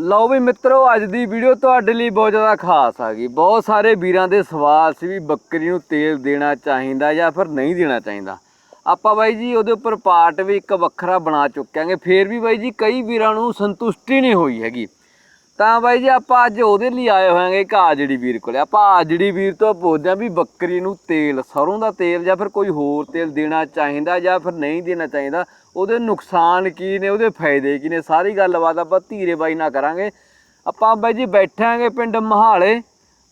ਲਓ ਵੀ ਮਿੱਤਰੋ, ਅੱਜ ਦੀ ਵੀਡੀਓ ਤੁਹਾਡੇ ਲਈ ਬਹੁਤ ਜ਼ਿਆਦਾ ਖਾਸ ਆ ਗਈ। ਬਹੁਤ ਸਾਰੇ ਵੀਰਾਂ ਦੇ ਸਵਾਲ ਸੀ ਵੀ ਬੱਕਰੀ ਨੂੰ ਤੇਲ ਦੇਣਾ ਚਾਹੀਦਾ ਜਾਂ ਫਿਰ ਨਹੀਂ ਦੇਣਾ ਚਾਹੀਦਾ। ਆਪਾਂ ਬਾਈ ਜੀ ਉਹਦੇ ਉੱਪਰ ਪਾਰਟ ਵੀ ਇੱਕ ਵੱਖਰਾ ਬਣਾ ਚੁੱਕਾਂਗੇ ਫੇਰ ਵੀ ਬਾਈ ਜੀ ਕਈ ਵੀਰਾਂ ਨੂੰ ਸੰਤੁਸ਼ਟੀ ਨਹੀਂ ਹੋਈ ਹੈਗੀ। ਤਾਂ ਬਾਈ ਜੀ ਆਪਾਂ ਅੱਜ ਉਹਦੇ ਲਈ ਆਏ ਹੋਵਾਂਗੇ ਇੱਕ ਆਜੜੀ ਵੀਰ ਕੋਲੇ। ਆਪਾਂ ਆਜੜੀ ਵੀਰ ਤੋਂ ਪੁੱਛਦੇ ਹਾਂ ਵੀ ਬੱਕਰੀ ਨੂੰ ਤੇਲ, ਸਰੋਂ ਦਾ ਤੇਲ ਜਾਂ ਫਿਰ ਕੋਈ ਹੋਰ ਤੇਲ ਦੇਣਾ ਚਾਹੀਦਾ ਜਾਂ ਫਿਰ ਨਹੀਂ ਦੇਣਾ ਚਾਹੀਦਾ। ਉਹਦੇ ਨੁਕਸਾਨ ਕੀ ਨੇ ਉਹਦੇ ਫਾਇਦੇ ਕੀ ਨੇ ਸਾਰੀ ਗੱਲਬਾਤ ਆਪਾਂ ਧੀਰੇ ਬਾਈ ਨਾਲ ਕਰਾਂਗੇ। ਆਪਾਂ ਬਾਈ ਜੀ ਬੈਠਾਂਗੇ ਪਿੰਡ ਮਹਾਲੇ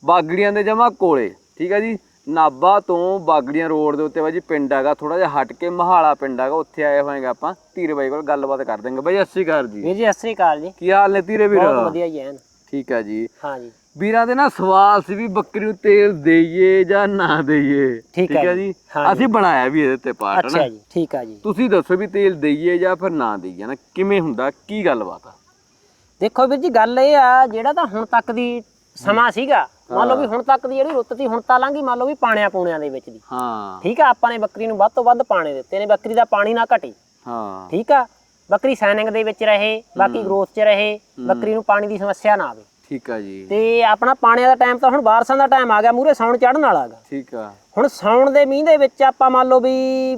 ਬਾਗੜੀਆਂ ਦੇ ਜਮਾ ਕੋਲੇ ਠੀਕ ਹੈ ਜੀ? ਨਾਬਾ ਤੋਂ ਬਾਗੜੀਆਂ ਰੋਡ ਦੇ ਉੱਤੇ ਬਾਈ ਜੀ ਪਿੰਡ ਹੈਗਾ ਥੋੜਾ ਜਿਹਾ ਹਟ ਕੇ ਮਹਾਲਾ ਪਿੰਡ ਹੈਗਾ ਉੱਥੇ ਆਏ ਹੋਏਗੇ ਆਪਾਂ ਧੀਰੇ ਬਾਈ ਕੋਲ ਗੱਲਬਾਤ ਕਰ ਦਾਂਗੇ ਬਾਈ ਸਤਿ ਸ਼੍ਰੀ ਅਕਾਲ ਜੀ। ਵੀਰ ਜੀ ਸਤਿ ਸ੍ਰੀ ਅਕਾਲ ਜੀ। ਕੀ ਹਾਲ ਨੇ ਧੀਰੇ ਵੀਰ? ਬਹੁਤ ਵਧੀਆ ਜੀ ਐਨ। ਠੀਕ ਹੈ ਜੀ। ਹਾਂ ਜੀ। ਵੀਰਾਂ ਦੇ ਨਾ ਸਵਾਲ ਸੀ ਵੀ ਬੱਕਰੀ ਨੂੰ ਤੇਲ ਦੇਈਏ ਜਾਂ ਨਾ ਦੇਈਏ। ਠੀਕ ਹੈ ਜੀ। ਅਸੀਂ ਬਣਾਇਆ ਵੀ ਇਹਦੇ ਤੇ ਪਾਰਟ ਨਾ ਅੱਛਾ ਜੀ ਠੀਕ ਆ ਜੀ। ਤੁਸੀਂ ਦੱਸੋ ਵੀ ਤੇਲ ਦੇਈਏ ਜਾਂ ਫਿਰ ਨਾ ਦੇਈਏ ਨਾ ਕਿਵੇਂ ਹੁੰਦਾ? ਕੀ ਗੱਲਬਾਤ ਆ? ਦੇਖੋ ਵੀਰ ਜੀ ਗੱਲ ਇਹ ਆ ਜਿਹੜਾ ਤਾਂ ਹੁਣ ਤੱਕ ਦੀ ਸਮਾਂ ਸੀਗਾ ਮੰਨ ਲਓ ਵੀ ਹੁਣ ਤੱਕ ਦੀ ਜਿਹੜੀ ਰੁੱਤ ਸੀ ਹੁਣ ਤਾਂ ਲੰਘੀ ਮੰਨ ਲਓ ਵੀ ਪਾਣਿਆਂ ਪੂਣਿਆਂ ਦੇ ਵਿੱਚ ਦੀ। ਹਾਂ। ਠੀਕ ਆ ਆਪਾਂ ਨੇ ਬੱਕਰੀ ਨੂੰ ਵੱਧ ਤੋਂ ਵੱਧ ਪਾਣੇ ਦਿੱਤੇ ਨੇ ਬੱਕਰੀ ਦਾ ਪਾਣੀ ਨਾ ਘਟੇ। ਹਾਂ। ਠੀਕ ਆ? ਬੱਕਰੀ ਸਾਈਨਿੰਗ ਦੇ ਵਿੱਚ ਰਹੇ ਬਾਕੀ ਗਰੋਥ 'ਚ ਰਹੇ ਬੱਕਰੀ ਨੂੰ ਪਾਣੀ ਦੀ ਸਮੱਸਿਆ ਨਾ ਆਵੇ। ਠੀਕ ਆ ਜੀ। ਤੇ ਆਪਣਾ ਪਾਣਿਆਂ ਦਾ ਟਾਈਮ ਤਾਂ ਹੁਣ ਬਾਰਸਾਂ ਦਾ ਟਾਈਮ ਆ ਗਿਆ ਮੂਰੇ ਸੌਣ ਚੜਨ ਵਾਲਾ ਗਾ ਠੀਕ ਆ। ਹੁਣ ਸੌਣ ਦੇ ਮੀਂਹ ਦੇ ਵਿੱਚ ਆਪਾਂ ਮੰਨ ਲਓ ਵੀ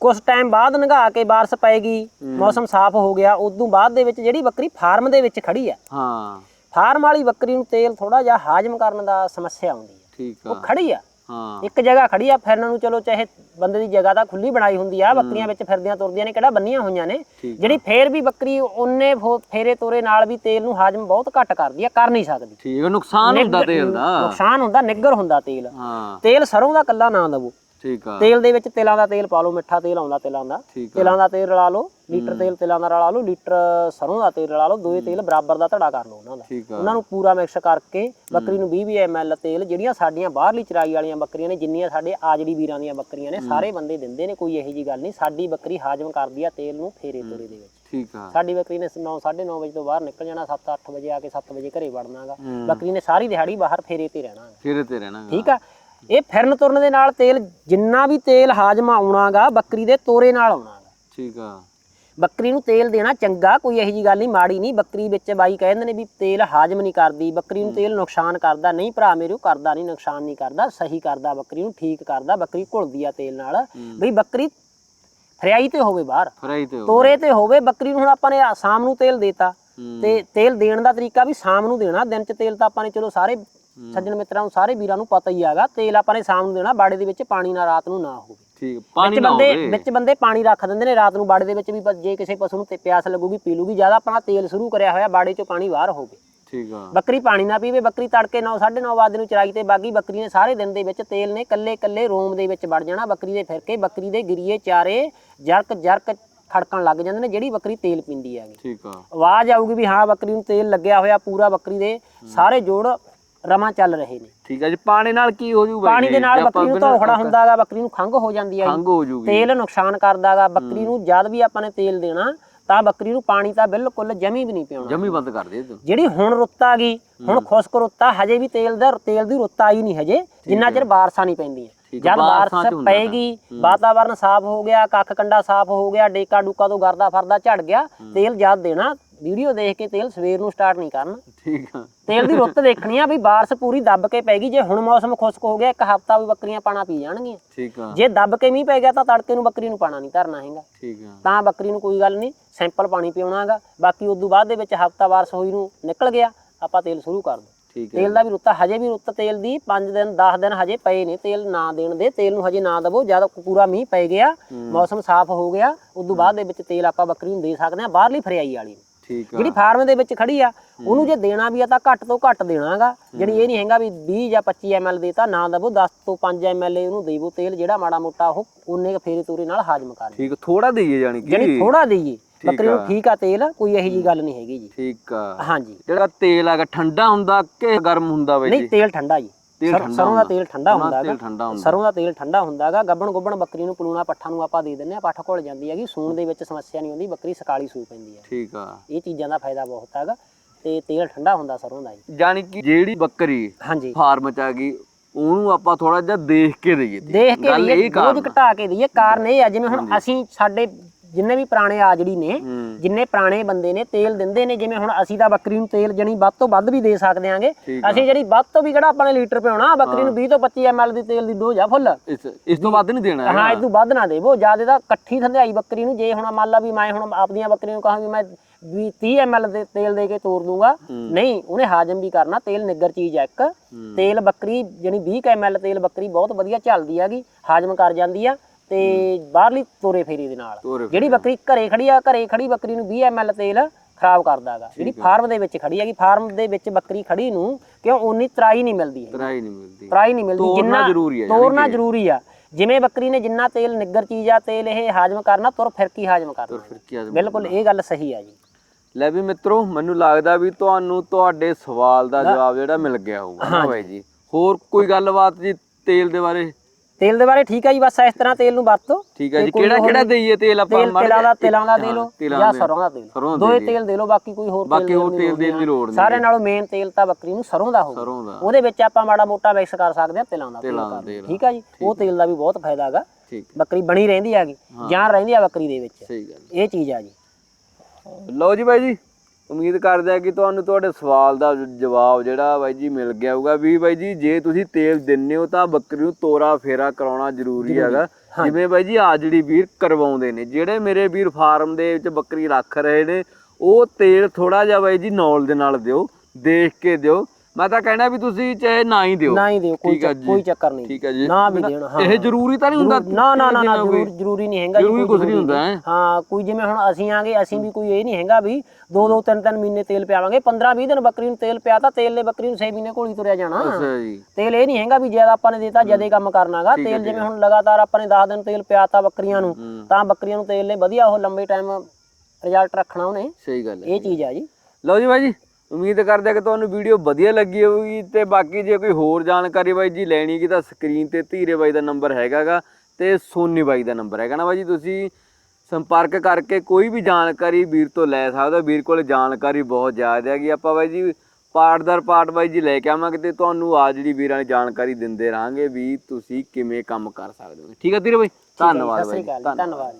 ਕੁਝ ਟਾਈਮ ਬਾਅਦ ਨੰਗਾ ਕੇ ਬਾਰਿਸ਼ ਪਏਗੀ ਮੌਸਮ ਸਾਫ਼ ਹੋ ਗਿਆ ਉਦੋਂ ਬਾਅਦ ਦੇ ਵਿੱਚ ਜਿਹੜੀ ਬੱਕਰੀ ਫਾਰਮ ਦੇ ਵਿੱਚ ਖੜੀ ਆ ਹਾਂ। ਫਾਰਮ ਵਾਲੀ ਬੱਕਰੀ ਨੂੰ ਤੇਲ ਥੋੜਾ ਜਿਹਾ ਹਾਜ਼ਮ ਕਰਨ ਦਾ ਸਮੱਸਿਆ ਆਉਂਦੀ ਹੈ ਠੀਕ ਉਹ ਆ। ਖੜੀ ਆ। ਹਾਂ। ਇੱਕ ਜਗ੍ਹਾ ਖੜੀ ਆ ਫਿਰਨ ਨੂੰ ਚਲੋ ਚਾਹੇ ਬੰਦੇ ਦੀ ਜਗ੍ਹਾ ਤਾਂ ਖੁੱਲੀ ਬਣਾਈ ਹੁੰਦੀ ਆ ਬੱਕਰੀਆਂ ਵਿੱਚ ਫਿਰਦੀਆਂ ਤੁਰਦੀਆਂ ਨੇ ਕਿਹੜਾ ਬੰਨੀਆਂ ਹੋਈਆਂ ਨੇ। ਜਿਹੜੀ ਫੇਰ ਵੀ ਬੱਕਰੀ ਉਹਨੇ ਫੇਰੇ ਤੋਰੇ ਨਾਲ ਵੀ ਤੇਲ ਨੂੰ ਹਾਜ਼ਮ ਬਹੁਤ ਘੱਟ ਕਰਦੀ ਆ ਕਰ ਨਹੀਂ ਸਕਦੀ। ਠੀਕ ਨੁਕਸਾਨ ਹੁੰਦਾ ਤੇਲ ਦਾ। ਨੁਕਸਾਨ ਹੁੰਦਾ ਨਿੱਗਰ ਹੁੰਦਾ ਤੇਲ। ਹਾਂ। ਤੇਲ ਸਰੋਂ ਦਾ ਕੱਲਾ ਨਾ ਦਵੋ ਠੀਕ ਆ। ਤੇਲ ਦੇ ਵਿੱਚ ਤਿਲਾਂ ਦਾ ਤੇਲ ਪਾ ਲਓ ਮਿੱਠਾ ਤੇਲ ਆਉਂਦਾ ਤਿਲਾਂ ਦਾ। ਤਿਲਾਂ ਦਾ ਤੇਲ ਰਲਾ ਲਓ ਲੀਟਰ ਤੇਲ ਤਿਲਾਂ ਦਾ ਰਲਾ ਲਓ ਲੀਟਰ ਸਰੋਂ ਦਾ ਤੇਲ ਰਲਾ ਲਓ ਦੋਏ ਤੇਲ ਬਰਾਬਰ ਦਾ ਧੜਾ ਕਰ ਲਓ ਉਹਨਾਂ ਦਾ। ਉਹਨਾਂ ਨੂੰ ਪੂਰਾ ਮਿਕਸ ਕਰਕੇ ਬੱਕਰੀ ਨੂੰ 20 20 ml ਤੇਲ ਜਿਹੜੀਆਂ ਸਾਡੀਆਂ ਬਾਹਰਲੀ ਚਰਾਈ ਵਾਲੀਆਂ ਬੱਕਰੀਆਂ ਨੇ ਜਿੰਨੀਆਂ ਸਾਡੇ ਆਜੜੀ ਵੀਰਾਂ ਦੀਆਂ ਬੱਕਰੀਆਂ ਨੇ ਸਾਰੇ ਬੰਦੇ ਦਿੰਦੇ ਨੇ ਕੋਈ ਇਹੋ ਜੀ ਗੱਲ ਨਹੀਂ। ਸਾਡੀ ਬੱਕਰੀ ਹਾਜ਼ਮ ਕਰਦੀ ਆ ਤੇਲ ਨੂੰ ਫੇਰੇ ਤੋਰੇ ਦੇ ਵਿੱਚ। ਠੀਕ ਆ। ਸਾਡੀ ਬੱਕਰੀ ਨੇ 9 9:30 ਵਜੇ ਤੋਂ ਬਾਹਰ ਨਿਕਲ ਜਾਣਾ 7 8 ਵਜੇ ਆ ਕੇ 7 ਵਜੇ ਘਰੇ ਵੜਨਾਗਾ। ਬੱਕਰੀ ਨੇ ਸਾਰੀ ਦਿਹਾੜੀ ਬਾਹਰ ਫੇਰੇ ਤੇ ਰਹਿਣਾ। ਫਿਰ ਤੇ ਰਹਿਣਾ। ਠੀਕ ਆ? ਇਹ ਫਿਰਨ ਤੁਰਨ ਦੇ ਨਾਲ ਤੇਲ ਜਿੰਨਾ ਵੀ ਤੇਲ ਹਾਜ਼ਮ ਆਉਣਾਗਾ ਬੱਕਰੀ ਦੇ ਤੋਰੇ ਨਾਲ ਆਉਣਾਗਾ। ਠੀਕ ਆ। ਬੱਕਰੀ ਨੂੰ ਤੇਲ ਦੇਣਾ ਚੰਗਾ ਕੋਈ ਇਹੋ ਜੀ ਗੱਲ ਨਹੀਂ ਮਾੜੀ ਨਹੀਂ। ਬੱਕਰੀ ਵਿੱਚ ਬਾਈ ਕਹਿੰਦੇ ਨੇ ਵੀ ਤੇਲ ਹਾਜ਼ਮ ਨਹੀਂ ਕਰਦੀ ਬੱਕਰੀ ਨੂੰ ਤੇਲ ਨੁਕਸਾਨ ਕਰਦਾ। ਨਹੀਂ ਭਰਾ ਮੇਰੇ ਉਹ ਕਰਦਾ ਨਹੀਂ ਨੁਕਸਾਨ ਨਹੀਂ ਕਰਦਾ ਸਹੀ ਕਰਦਾ ਬੱਕਰੀ ਨੂੰ ਠੀਕ ਕਰਦਾ ਬੱਕਰੀ ਘੁਲਦੀ ਆ ਤੇਲ ਨਾਲ। ਬਈ ਬੱਕਰੀ ਫਰਿਆਈ ਤੇ ਹੋਵੇ ਬਾਹਰ। ਫਰਾਈ ਤੇ ਤੋਰੇ ਤੇ ਹੋਵੇ ਬੱਕਰੀ ਨੂੰ ਹੁਣ ਆਪਾਂ ਨੇ ਸ਼ਾਮ ਨੂੰ ਤੇਲ ਦੇਤਾ। ਤੇ ਤੇਲ ਦੇਣ ਦਾ ਤਰੀਕਾ ਵੀ ਸ਼ਾਮ ਨੂੰ ਦੇਣਾ ਦਿਨ ਚ ਤੇਲ ਤਾਂ ਆਪਾਂ ਨੇ ਚਲੋ ਸਾਰੇ ਸੱਜਣ ਮਿੱਤਰਾਂ ਨੂੰ ਸਾਰੇ ਵੀਰਾਂ ਨੂੰ ਪਤਾ ਹੀ ਹੈਗਾ ਤੇਲ ਆਪਾਂ ਨੇ ਸ਼ਾਮ ਨੂੰ ਦੇਣਾ ਬਾੜੇ ਦੇ ਵਿੱਚ ਪਾਣੀ ਨਾਲ ਰਾਤ ਨੂੰ ਨਾ ਹੋਵੇ। ਠੀਕ ਪਾਣੀ ਵਿੱਚ ਨਾ ਬੰਦੇ ਹੋਵੇ। ਵਿੱਚ ਬੰਦੇ ਪਾਣੀ ਰੱਖ ਦਿੰਦੇ ਨੇ ਰਾਤ ਨੂੰ ਬਾੜੇ ਦੇ ਵਿੱਚ ਵੀ ਪ- ਜੇ ਕਿਸੇ ਪਸ਼ੂ ਨੂੰ ਤੇ ਪਿਆਸ ਲੱਗੂਗੀ ਪੀ ਲੂਗੀ ਜ਼ਿਆਦਾ ਆਪਣਾ ਤੇਲ ਸ਼ੁਰੂ ਕਰਿਆ ਹੋਇਆ ਬਾੜੇ ਚੋਂ ਪਾਣੀ ਬਾਹਰ ਹੋਵੇ। ਠੀਕ ਆ। ਬੱਕਰੀ ਪਾਣੀ ਨਾ ਪੀਵੇ ਬੱਕਰੀ ਤੜਕੇ 9 9:30 ਵਜੇ ਨੂੰ ਚਰਾਈ ਤੇ ਬਾਗੀ ਬੱਕਰੀ ਨੇ ਸਾਰੇ ਦਿਨ ਦੇ ਵਿੱਚ ਤੇਲ ਨੇ ਕੱਲੇ ਕੱਲੇ ਰੋਮ ਦੇ ਵਿੱਚ ਵੜ ਜਾਣਾ ਬੱਕਰੀ ਦੇ ਫਿਰ ਕੇ ਬੱਕਰੀ ਦੇ ਗਿਰੀਏ ਚਾਰੇ ਜਰਕ ਜਰਕ ਖੜਕਣ ਲੱਗ ਜਾਂਦੇ ਨੇ ਜਿਹੜੀ ਬੱਕਰੀ ਤੇਲ ਪੀਂਦੀ ਹੈਗੀ। ਠੀਕ ਆ। ਆਵਾਜ਼ ਆਊਗੀ ਵੀ ਹਾਂ ਬੱਕਰੀ ਨੂੰ ਤੇਲ ਲੱਗਿਆ ਹੋਇਆ ਪੂਰਾ ਬੱਕਰੀ ਦੇ ਸਾਰੇ ਜੋੜ ਰਮਾ ਚੱਲ ਰਹੇ ਨੇ। ਠੀਕ ਆ ਜੀ ਪਾਣੀ ਨਾਲ ਕੀ ਹੋ ਜੂਗਾ ਪਾਣੀ ਦੇ ਨਾਲ ਬੱਕਰੀ ਨੂੰ ਧੌਖੜਾ ਹੁੰਦਾਗਾ ਬੱਕਰੀ ਨੂੰ ਖੰਘ ਹੋ ਜਾਂਦੀ ਹੈ ਖੰਗ ਹੋ ਜੂਗੀ। ਤੇਲ ਨੁਕਸਾਨ ਕਰਦਾਗਾ ਬੱਕਰੀ ਨੂੰ ਜਦ ਵੀ ਆਪਾਂ ਨੇ ਤੇਲ ਦੇਣਾ ਤਾਂ ਬੱਕਰੀ ਨੂੰ ਪਾਣੀ ਤਾਂ ਬਿਲਕੁਲ ਜਮੀ ਵੀ ਨਹੀਂ ਪਿਆਉਣਾ ਜਮੀ ਬੰਦ ਕਰ ਦੇ ਤੂੰ। ਜਿਹੜੀ ਹੁਣ ਰੁੱਤ ਆ ਗਈ ਹੁਣ ਖੁਸ਼ਕ ਰੁੱਤ ਆ ਹਜੇ ਵੀ ਤੇਲ ਦਾ ਤੇਲ ਦੀ ਰੁੱਤ ਆਈ ਨਹੀਂ ਹਜੇ ਜਿੰਨਾ ਚਿਰ ਬਾਰਸਾਂ ਨਹੀਂ ਪੈਂਦੀਆਂ। ਜਦ ਬਾਰਸਾਂ ਪਏਗੀ ਵਾਤਾਵਰਨ ਸਾਫ਼ ਹੋ ਗਿਆ ਕੱਖ ਕੰਡਾ ਸਾਫ਼ ਹੋ ਗਿਆ ਡੇਕਾ ਡੂਕਾ ਤੋਂ ਗਰਦਾ ਫਰਦਾ ਝੜ ਗਿਆ ਤੇਲ ਜਦ ਦੇਣਾ ਵੀਡੀਓ ਦੇਖ ਕੇ ਤੇਲ ਸਵੇਰ ਨੂੰ ਸਟਾਰਟ ਨਹੀਂ ਕਰਨਾ। ਠੀਕ ਆ। ਤੇਲ ਦੀ ਰੁੱਤ ਦੇਖਣੀ ਆ ਵੀ ਬਾਰਸ ਪੂਰੀ ਦੱਬ ਕੇ ਪੈਗੀ ਜੇ ਹੁਣ ਮੌਸਮ ਖੁਸ਼ਕ ਹੋ ਗਿਆ ਇੱਕ ਹਫ਼ਤਾ ਵੀ ਬੱਕਰੀਆਂ ਪਾਣਾ ਪੀ ਜਾਣਗੀਆਂ। ਠੀਕ ਆ। ਜੇ ਦੱਬ ਕੇ ਮੀਂਹ ਪੈ ਗਿਆ ਤਾਂ ਤੜਕੇ ਨੂੰ ਬੱਕਰੀ ਨੂੰ ਪਾਣਾ ਨਹੀਂ ਧਰਨਾ ਹੈਗਾ। ਠੀਕ ਆ। ਤਾਂ ਬੱਕਰੀ ਨੂੰ ਕੋਈ ਗੱਲ ਨਹੀਂ ਸਿੰਪਲ ਪਾਣੀ ਪਿਉਣਾਗਾ। ਬਾਕੀ ਉਦੋਂ ਬਾਅਦ ਦੇ ਵਿੱਚ ਹਫ਼ਤਾ ਵਾਰਸ ਹੋਈ ਨੂੰ ਨਿਕਲ ਗਿਆ ਆਪਾਂ ਤੇਲ ਸ਼ੁਰੂ ਕਰ ਦੋ ਠੀਕ ਹੈ ਤੇਲ ਦਾ ਵੀ ਰੁੱਤਾ ਹਜੇ ਵੀ ਰੁੱਤ ਤੇਲ ਦੀ 5 ਦਿਨ 10 ਦਿਨ ਹਜੇ ਪਏ ਨੇ ਤੇਲ ਨਾ ਦੇਣ ਦੇ ਤੇਲ ਨੂੰ ਹਜੇ ਨਾ ਦਵੋ ਜਦ ਪੂਰਾ ਮੀਂਹ ਪੈ ਗਿਆ ਮੌਸਮ ਸਾਫ਼ ਹੋ ਗਿਆ ਉਦੋਂ ਬਾਅਦ ਦੇ ਵਿੱਚ ਤੇਲ ਆਪਾਂ ਬੱਕਰੀ ਨੂੰ ਦੇ ਸਕਦੇ ਆ ਬਾਹਰਲੀ ਫਰਿਆਈ ਵਾਲੀ ਠੀਕ ਆ। ਜਿਹੜੀ ਫਾਰਮ ਦੇ ਵਿੱਚ ਖੜੀ ਆ ਉਹਨੂੰ ਜੇ ਦੇਣਾ ਵੀ ਆ ਤਾਂ ਘੱਟ ਤੋਂ ਘੱਟ ਦੇਣਾਗਾ। ਜਿਹੜੀ ਇਹ ਨਹੀਂ ਹੈਗਾ ਵੀ 20 ਜਾਂ 25 ml ਦੇਤਾ ਨਾ ਦਵੋ 10 ਤੋਂ 5 ml ਉਹਨੂੰ ਦੇਵੋ ਤੇਲ ਜਿਹੜਾ ਮਾੜਾ ਮੋਟਾ ਉਹ ਉਹਨੇ ਕੁ ਫੇਰੇ ਤੋਰੇ ਨਾਲ ਹਾਜ਼ਮ ਕਰ ਲੇ ਠੀਕ ਥੋੜਾ ਦੇਈਏ ਜਾਨੀ ਕਿ। ਜਿਹੜੀ ਥੋੜਾ ਦੇਈਏ ਬੱਕਰੀ ਨੂੰ ਠੀਕ ਆ ਤੇਲ ਕੋਈ ਇਹੋ ਜੀ ਗੱਲ ਨਹੀਂ ਹੈਗੀ ਜੀ। ਠੀਕ ਆ। ਹਾਂਜੀ। ਜਿਹੜਾ ਤੇਲ ਹੈਗਾ ਠੰਡਾ ਹੁੰਦਾ ਕਿ ਗਰਮ ਹੁੰਦਾ ਬਈ ਨਹੀਂ ਤੇਲ ਠੰਡਾ ਜੀ। ਤੇਲ ਸਰ- ਠੰਡਾ ਸਰੋਂ ਦਾ ਹੁੰਦਾ। ਤੇਲ ਠੰਡਾ ਹੁੰਦਾ ਹੈਗਾ। ਹੁੰਦਾ। ਸਰੋਂ ਦਾ ਤੇਲ ਠੰਡਾ ਹੁੰਦਾਗਾ। ਗੱਬਣ ਗੁੱਬਣ ਬੱਕਰੀ ਨੂੰ ਪਲੂਣਾ ਪੱਠਾ ਨੂੰ ਆਪਾਂ ਦੇ ਦਿੰਨੇ ਆ ਪੱਠ ਘੁਲ ਜਾਂਦੀ ਹੈਗੀ। ਸੂਣ ਦੇ ਵਿੱਚ ਸਮੱਸਿਆ ਨਹੀਂ ਹੁੰਦੀ। ਬੱਕਰੀ ਸਕਾਲੀ ਸੂ ਪੈਂਦੀ ਹੈ। ਠੀਕ ਆ। ਇਹ ਚੀਜ਼ਾਂ ਦਾ ਫਾਇਦਾ ਬਹੁਤ ਹੈਗਾ। ਤੇ ਤੇਲ ਠੰਡਾ ਹੁੰਦਾ ਸਰੋਂ ਦਾ ਜੀ ਜਾਨੀ ਕਿ ਜਿਹੜੀ ਬੱਕਰੀ ਹਾਂਜੀ। ਫਾਰਮ ਚ ਆ ਗਈ ਉਹਨੂੰ ਆਪਾਂ ਥੋੜਾ ਜਿਹਾ ਦੇਖ ਕੇ ਦਈਏ। ਦੇਖ ਕੇ ਬੋਝ ਘਟਾ ਕੇ ਦਈਏ। ਕਾਰਨ ਇਹ ਆ ਜਿਵੇਂ ਹੁਣ ਅਸੀਂ ਸਾਡੇ ਜਿੰਨੇ ਵੀ ਪੁਰਾਣੇ ਆਜੜੀ ਨੇ ਹੂੰ। ਜਿੰਨੇ ਪੁਰਾਣੇ ਬੰਦੇ ਨੇ ਤੇਲ ਦਿੰਦੇ ਨੇ ਜਿਵੇਂ ਹੁਣ ਅਸੀਂ ਤਾਂ ਬੱਕਰੀ ਨੂੰ ਤੇਲ ਜਣੀ ਵੱਧ ਤੋਂ ਵੱਧ ਵੀ ਦੇ ਸਕਦੇ ਆਂਗੇ। ਅਸੀਂ ਜਿਹੜੀ ਵੱਧ ਤੋਂ ਵੀ ਕਿਹੜਾ ਆਪਾਂ ਨੇ ਲੀਟਰ ਪਿਉਣਾ? ਬੱਕਰੀ ਨੂੰ 20 ਤੋਂ 25 ਐਮਐਲ ਦੀ ਤੇਲ ਦੀ ਡੋਜ਼ ਆ ਫੁੱਲ। ਇਸ ਇਸ ਤੋਂ ਵੱਧ ਨਹੀਂ ਦੇਣਾ ਹਾਂ ਇਹ ਤੋਂ ਵੱਧ ਨਾ ਦੇਵੋ। ਜ਼ਿਆਦਾ ਤਾਂ ਇਕੱਠੀ ਥੰਧਿਆਈ ਬੱਕਰੀ ਨੂੰ ਜੇ ਹੁਣ ਮੰਨ ਲਾ ਵੀ ਮੈਂ ਹੁਣ ਆਪਦੀਆਂ ਬੱਕਰੀਆਂ ਨੂੰ ਕਹਾਂ ਵੀ ਮੈਂ ਵੀ 30 ਐਮਐਲ ਦੇ ਤੇਲ ਦੇ ਕੇ ਤੋਰ ਦੂੰਗਾ। ਨਹੀਂ ਉਹਨੇ ਹਾਜ਼ਮ ਵੀ ਕਰਨਾ ਤੇਲ ਨਿੱਗਰ ਚੀਜ਼ ਆ ਇੱਕ। ਤੇਲ ਬੱਕਰੀ ਜਿਹੜੀ 20 ਐਮਐਲ ਤੇਲ ਬੱਕਰੀ ਬਹੁਤ ਵਧੀਆ ਚੱਲਦੀ ਹੈਗੀ ਹਾਜ਼ਮ ਕਰ ਜਾਂਦੀ ਆ। ਤੇ ਬਾਹਰਲੀ ਤੋਰੇ ਫੇਰੀ ਦੇ ਨਾਲ। ਤੋਰੇ ਜਿਹੜੀ ਬੱਕਰੀ ਘਰੇ ਖੜੀ ਆ ਘਰੇ ਖੜੀ ਬੱਕਰੀ ਨੂੰ 20 ਐਮਐਲ ਤੇਲ ਖਰਾਬ ਕਰਦਾ ਹੈਗਾ ਜਿਹੜੀ ਫਾਰਮ ਦੇ ਵਿੱਚ ਖੜੀ ਹੈਗੀ ਫਾਰਮ ਦੇ ਵਿੱਚ ਬੱਕਰੀ ਖੜੀ ਨੂੰ ਕਿਉਂ ਉਨੀ ਤਰਾਈ ਨਹੀਂ ਮਿਲਦੀ ਹੈ ਤਰਾਈ ਨਹੀਂ ਮਿਲਦੀ। ਤਰਾਈ ਨਹੀਂ ਮਿਲਦੀ ਜਿੰਨਾ ਜ਼ਰੂਰੀ ਹੈ ਤੋਰਨਾ ਜ਼ਰੂਰੀ ਆ। ਜਿਵੇਂ ਬੱਕਰੀ ਨੇ ਜਿੰਨਾ ਤੇਲ ਨਿੱਗਰ ਚੀਜ਼ ਆ ਤੇਲ ਇਹ ਹਾਜ਼ਮ ਕਰਨਾ ਤੁਰ ਫਿਰ ਕੀ ਹਾਜ਼ਮ ਕਰਨਾ। ਫਿਰ ਕੀ ਆਦਮ ਬਿਲਕੁਲ ਇਹ ਗੱਲ ਸਹੀ ਆ ਜੀ। ਲੈ ਵੀ ਮਿੱਤਰੋ ਮੈਨੂੰ ਲੱਗਦਾ ਵੀ ਤੁਹਾਨੂੰ ਤੁਹਾਡੇ ਸਵਾਲ ਦਾ ਜਵਾਬ ਜਿਹੜਾ ਮਿਲ ਗਿਆ ਹੋਊਗਾ। ਬਾਈ ਜੀ ਹੋਰ ਕੋਈ ਗੱਲਬਾਤ ਜੀ ਤੇਲ ਦੇ ਬਾਰੇ? ਤੇਲ ਦੇ ਬਾਰੇ ਠੀਕ ਆ ਜੀ ਬਸ ਇਸ ਤਰ੍ਹਾਂ ਤੇਲ ਨੂੰ ਵਰਤੋ। ਠੀਕ ਹੈ ਜੀ ਕਿਹੜਾ ਕਿਹੜਾ ਦਈਏ ਤੇਲ ਆਪਾਂ? ਮਾੜਾ ਤੇਲਾਂ ਦਾ? ਤੇਲਾਂ ਦਾ ਦੇ ਲਓ ਜਾਂ। ਸਰੋਂ ਦਾ ਤੇਲ ਦੋਏ। ਤੇਲ ਦੇ ਲਓ ਬਾਕੀ ਕੋਈ ਹੋਰ ਬਾਕੀ ਹੋਰ ਤੇਲ ਦੇਣ ਦੀ ਲੋੜ ਨਹੀਂ ਸਾਰੇ ਨਾਲੋਂ ਮੇਨ ਤੇਲ ਤਾਂ ਬੱਕਰੀ ਨੂੰ ਸਰੋਂ ਦਾ ਦਾ। ਉਹਦੇ ਵਿੱਚ ਆਪਾਂ ਮਾੜਾ ਮੋਟਾ ਮਿਕਸ ਕਰ ਸਕਦੇ ਹਾਂ ਤੇਲਾਂ ਦਾ। ਤੇਲ ਠੀਕ ਆ ਜੀ? ਉਹ ਤੇਲ ਦਾ ਵੀ ਬਹੁਤ ਫਾਇਦਾ ਹੈਗਾ। ਬੱਕਰੀ ਬਣੀ ਰਹਿੰਦੀ ਹੈਗੀ। ਜਾਨ ਰਹਿੰਦੀ ਆ ਬੱਕਰੀ ਦੇ ਵਿੱਚ। ਇਹ ਚੀਜ਼ ਆ ਜੀ। ਲਓ ਜੀ ਬਾਈ ਜੀ। ਉਮੀਦ ਕਰਦੇ ਆ ਕਿ ਤੁਹਾਨੂੰ ਤੁਹਾਡੇ ਸਵਾਲ ਦਾ ਜਵਾਬ ਜਿਹੜਾ ਬਾਈ ਜੀ ਮਿਲ ਗਿਆ ਹੋਊਗਾ। ਵੀ ਬਾਈ ਜੀ ਜੇ ਤੁਸੀਂ ਤੇਲ ਦਿੰਨੇ ਹੋ ਤਾਂ ਬੱਕਰੀ ਨੂੰ ਤੋਰਾ ਫੇਰਾ ਕਰਾਉਣਾ ਜ਼ਰੂਰੀ ਹੈਗਾ। ਜਿਵੇਂ ਬਾਈ ਜੀ ਆਜੜੀ ਵੀਰ ਕਰਵਾਉਂਦੇ ਨੇ ਜਿਹੜੇ ਮੇਰੇ ਵੀਰ ਫਾਰਮ ਦੇ ਵਿੱਚ ਬੱਕਰੀ ਰੱਖ ਰਹੇ ਨੇ ਉਹ ਤੇਲ ਥੋੜਾ ਜਿਹਾ ਬਾਈ ਜੀ ਨੌਲ ਦੇ ਨਾਲ ਦਿਓ ਦੇਖ ਕੇ ਦਿਓ। ਮੈਂ ਤਾਂ ਕਹਿਣਾ ਵੀ ਤੁਸੀਂ ਚਾਹੇ ਨਾ ਹੀ ਦਿਓ। ਨਾ ਹੀ ਦਿਓ ਕੋਈ ਠੀਕ ਆ ਕੋਈ ਚੱਕਰ ਨਹੀਂ। ਠੀਕ ਹੈ ਜੀ। ਨਾ ਵੀ ਦੇਣ ਹਾਂ। ਇਹ ਜ਼ਰੂਰੀ ਤਾਂ ਨਹੀਂ ਹੁੰਦਾ ਨਾ ਨਾ ਨਾ ਕੋਈ- ਜ਼ਰੂਰ ਜ਼ਰੂਰੀ ਨਹੀਂ ਹੈਗਾ ਜੀ, ਜ਼ਰੂਰੀ ਕੁਝ ਨਹੀਂ ਹੁੰਦਾ ਹੈ। ਹਾਂ ਕੋਈ ਜਿਵੇਂ ਹੁਣ ਅਸੀਂ ਆਂਗੇ ਅਸੀਂ ਵੀ ਕੋਈ ਇਹ ਨਹੀਂ ਹੈਗਾ ਵੀ ਦੋ ਦੋ ਤਿੰਨ ਤਿੰਨ ਮਹੀਨੇ ਤੇਲ ਪਿਆਵਾਂਗੇ 15 20 ਦਿਨ ਬੱਕਰੀ ਨੂੰ ਤੇਲ ਪਿਆ ਤਾਂ ਤੇਲ ਨੇ ਬੱਕਰੀ ਨੂੰ 6 ਮਹੀਨੇ ਕੋਲੀ ਤੁਰਿਆ ਜਾਣਾ। ਅੱਛਾ ਜੀ। ਤੇਲ ਇਹ ਨਹੀਂ ਹੈਗਾ ਵੀ ਜ਼ਿਆਦਾ ਆਪਾਂ ਨੇ ਦਿੱਤਾ ਜਦੇ ਕੰਮ ਕਰਨਾਗਾ। ਤੇਲ ਜਿਵੇਂ ਹੁਣ ਲਗਾਤਾਰ ਆਪਾਂ ਨੇ 10 ਦਿਨ ਤੇਲ ਪਿਆਤਾ ਬੱਕਰੀਆਂ ਨੂੰ ਹੂੰ। ਤਾਂ ਬੱਕਰੀਆਂ ਨੂੰ ਤੇਲ ਨੇ ਵਧੀਆ ਉਹ ਲੰਬੇ ਟਾਈਮ ਰਿਜ਼ਲਟ ਰੱਖਣਾ ਉਹਨੇ। ਸਹੀ ਗੱਲ ਹੈ ਇਹ ਚੀਜ਼ ਆ ਜੀ। ਲਓ ਜੀ ਬਾਈ ਜੀ ਉਮੀਦ ਕਰਦੇ ਆ ਕਿ ਤੁਹਾਨੂੰ ਵੀਡੀਓ ਵਧੀਆ ਲੱਗੀ ਹੋਊਗੀ ਤੇ ਬਾਕੀ ਜੇ ਕੋਈ ਹੋਰ ਜਾਣਕਾਰੀ ਬਾਈ ਜੀ ਲੈਣੀ ਕੀ ਤਾਂ ਸਕਰੀਨ ਤੇ ਧੀਰੇ ਬਾਈ ਦਾ ਨੰਬਰ ਹੈਗਾਗਾ ਤੇ ਸੋਨੀ ਬਾਈ ਦਾ ਨੰਬਰ ਹੈਗਾ ਨਾ ਬਾਈ ਜੀ ਤੁਸੀਂ ਸੰਪਰਕ ਕਰਕੇ ਕੋਈ ਵੀ ਜਾਣਕਾਰੀ ਵੀਰ ਤੋਂ ਲੈ ਸਕਦੇ ਹੋ। ਵੀਰ ਕੋਲ ਜਾਣਕਾਰੀ ਬਹੁਤ ਜ਼ਿਆਦਾ ਹੈਗੀ। ਆਪਾਂ ਬਾਈ ਜੀ ਪਾਰਟ ਦਰ ਪਾਰਟ ਬਾਈ ਜੀ ਲੈ ਕੇ ਆਵਾਂਗੇ ਤੇ ਤੁਹਾਨੂੰ ਆ ਜਿਹੜੀ ਵੀਰਾਂ ਦੀ ਜਾਣਕਾਰੀ ਦਿੰਦੇ ਰਹਾਂਗੇ ਵੀ ਤੁਸੀਂ ਕਿਵੇਂ ਕੰਮ ਕਰ ਸਕਦੇ ਹੋ। ਠੀਕ ਹੈ ਧੀਰੇ ਬਾਈ? ਧੰਨਵਾਦ ਬਾਈ ਧੰਨਵਾਦ।